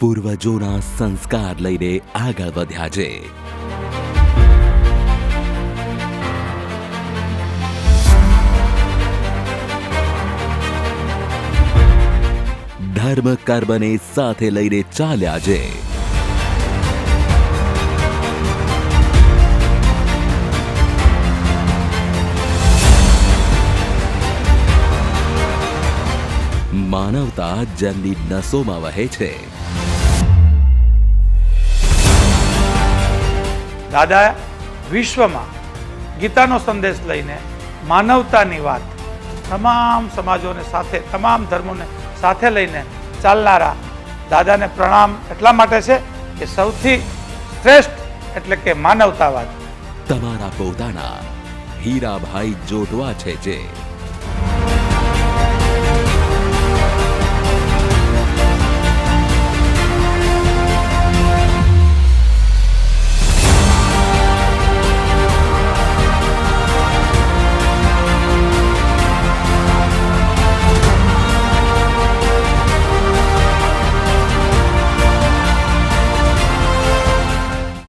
પૂર્વજોના સંસ્કાર લઈને આગળ વધ્યા છે. ધર્મ કર્મને સાથે લઈને ચાલ્યા છે. માનવતા જેમની નસોમાં વહે છે. દાદા વિશ્વમાં ગીતાનો સંદેશ લઈને માનવતાની વાત તમામ સમાજોને સાથે તમામ ધર્મોને સાથે લઈને ચાલનારા દાદાને પ્રણામ એટલા માટે છે કે સૌથી શ્રેષ્ઠ એટલે કે માનવતાવાદ. તમારા પોતાના હીરાભાઈ જોટવા છે જે